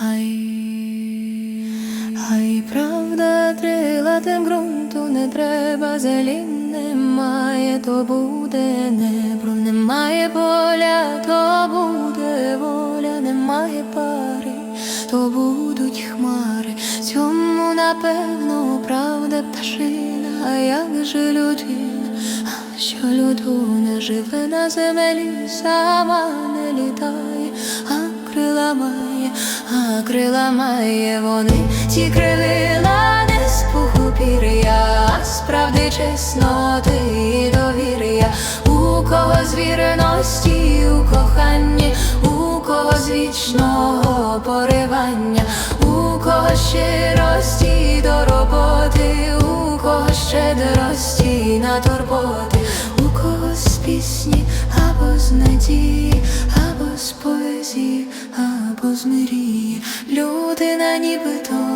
Хай правда трила тим ґрунту не треба, зелі немає, то буде небро, немає поля, то буде воля, немає пари, то будуть хмари. Цьому напевно правда пташина, а як же людина, що людина живе на землі, сама не літає, крила має, а крила має вони, ті крилила не з пір'я, а справди чесноти і довір'я, у кого з вірності, у коханні, у кого з вічного поривання, у кого щирості до роботи, у кого щедрості на турботи, у кого з пісні або з надії, або. Людина нібито